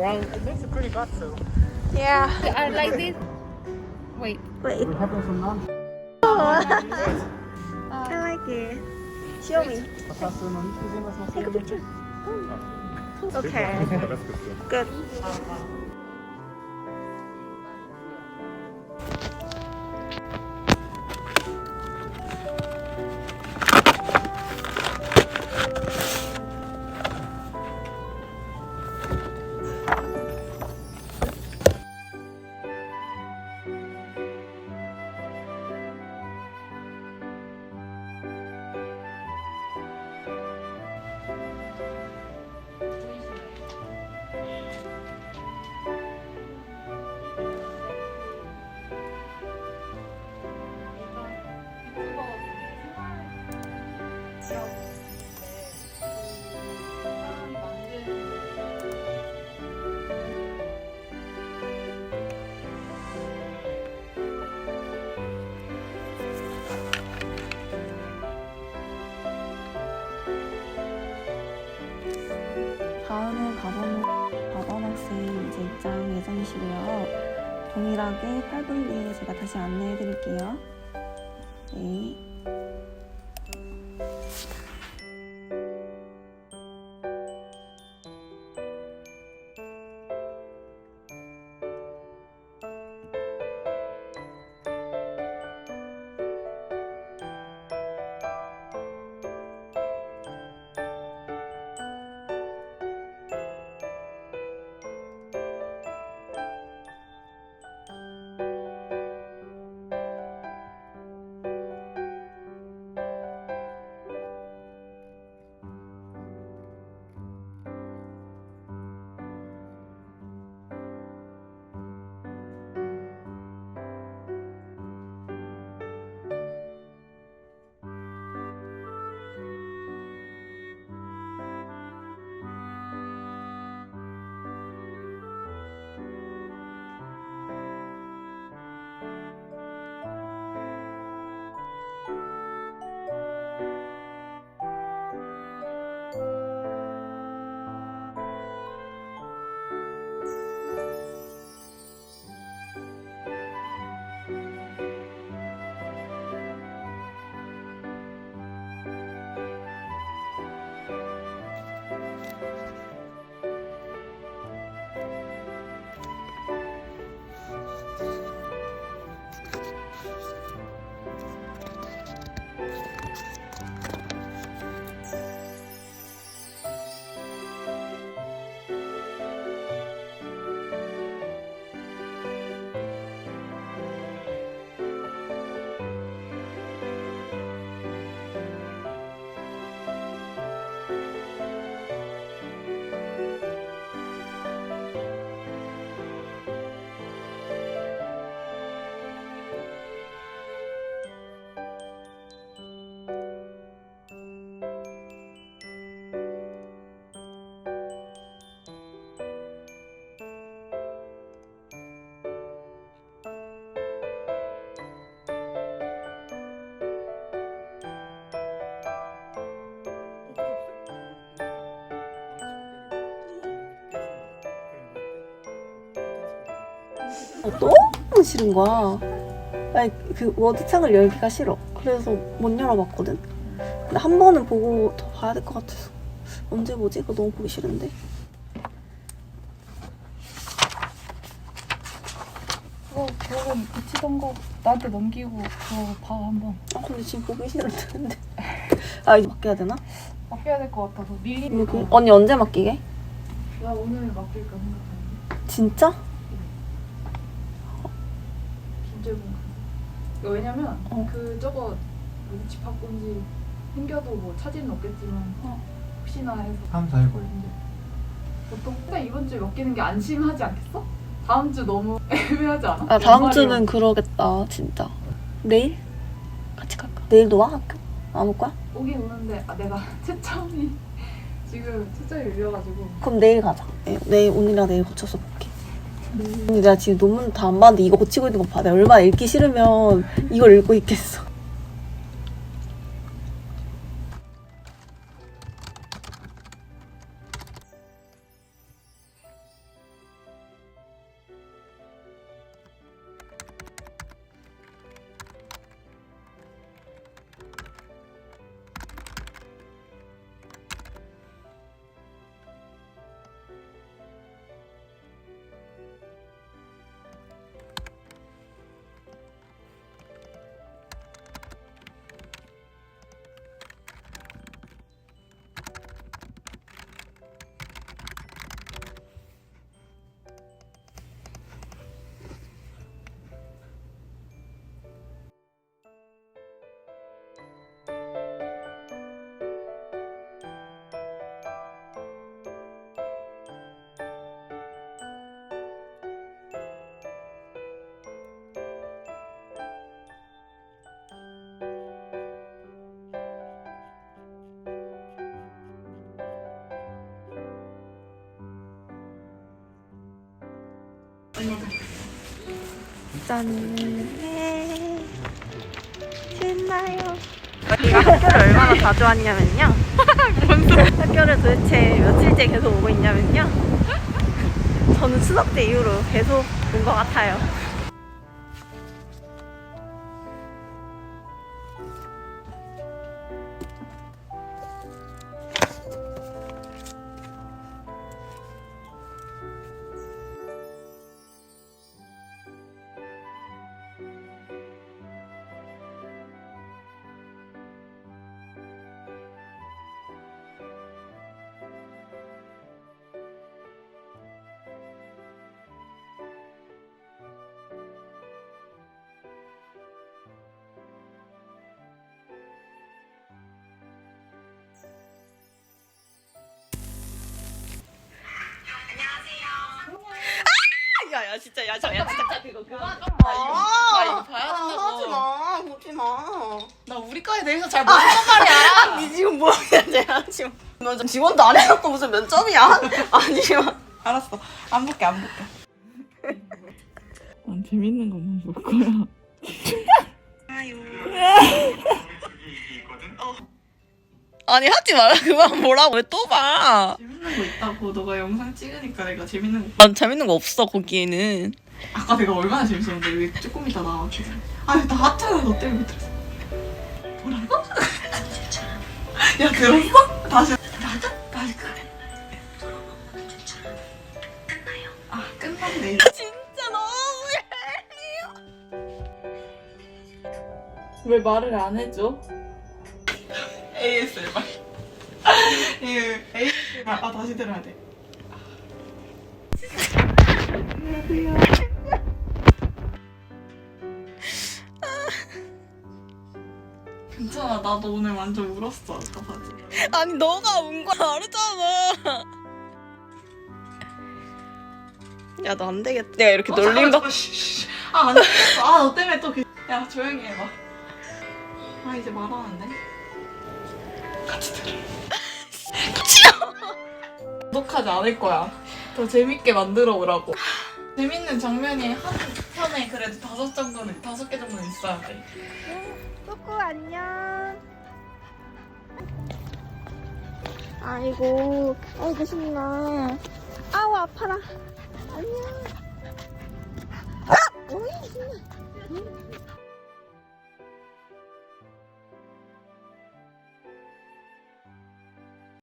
Right? It makes it pretty bottle. Yeah. I like this. Wait. Wait. What happened from now? lunch. Oh. I like it. Show me. Take a picture. Okay. Good. 예정이시고요. 동일하게 8분 뒤에 제가 다시 안내해 드릴게요. 너무 싫은 거야. 아니, 그 워드창을 열기가 싫어. 그래서 못 열어봤거든. 근데 한 번은 보고 더 봐야 될 것 같아서. 언제 보지? 그거 너무 보기 싫은데. 그거 그거 붙이던 거 나한테 넘기고 그거 봐 한번. 아, 근데 지금 보기 싫은데. 아, 이제 맡겨야 되나? 맡겨야 될 것 같아서 미리. 여기. 언니 언제 맡기게? 나 오늘 맡길까 생각하는데. 진짜? 김재봉. 이거 왜냐면 어. 그 저거 뭐지, 집 바꾼지 생겨도 뭐 차질은 없겠지만 혹시나 해서. 3, 4일 걸리. 이제 보통 일단 이번 주에 맡기는 게 안심하지 않겠어? 다음 주 너무 애매하지 않아? 아, 다음 연말이라. 주는 그러겠다, 진짜. 내일? 같이 갈까? 내일도 와, 학교? 안 올 거야? 오긴 오는데 아, 내가 채점이 지금 채점이 밀려가지고 그럼 내일 가자. 네, 내일, 오늘이랑 내일 고쳐서 볼게. 내가 지금 논문 다 안 봤는데 이거 고치고 있는 거 봐. 내가 얼마나 읽기 싫으면 이걸 읽고 있겠어. 짠. 네. 신나요. 학교를 얼마나 자주 왔냐면요. 학교를 도대체 며칠째 계속 오고 있냐면요. 저는 추석 때 이후로 계속 온 것 같아요. 진짜 야 저 야 진짜 그거 그만 좀 봐. 나 이거 봐야 된다고. 하지 마 보지 마. 나 우리 과에 대해서 잘 모르는 말이야. 니 지금 뭐야 쟤 지금 너 지금 지원도 안 해놓고 무슨 면접이야? 아니지만 알았어 안 볼게 안 볼게. 난 재밌는 것만 볼 거야. 아 니 하지 마라 그만 뭐라고 왜 또 봐? 재밌는 거 있다고 너가 영상 찍으니까 내가 재밌는 거. 난 재밌는 거 없어 거기에는. 아까 내가 얼마나 재밌었는데 왜 조금 이따 나왔지? 아니 나 하트는 너 때문에 들었어. 뭐라고? 야 들었어? 다시 나도 다시 그래. 아 끝났네. 진짜 너무 왜 말을 안 해줘? ASMR. 예, ASMR. 아 다시 들어야 돼. 괜찮아, 나도 오늘 완전 울었어 아까 바지. 아니 너가 운거 다르잖아. 야 너 안 되겠다. 내가 이렇게 놀린 거. 아안 되겠어. 아너 때문에 또. 그... 야 조용히 해봐. 아 이제 말하는데. 같이 들어. 구독하지 않을 거야. 더 재밌게 만들어 오라고. 재밌는 장면이 한 편에 그래도 다섯 정도는 다섯 개 정도는 있어야 돼. 꾸꾸 안녕. 아이고, 어, 아이고 신나. 아우 아파라. 안녕. 아! 오이 신나.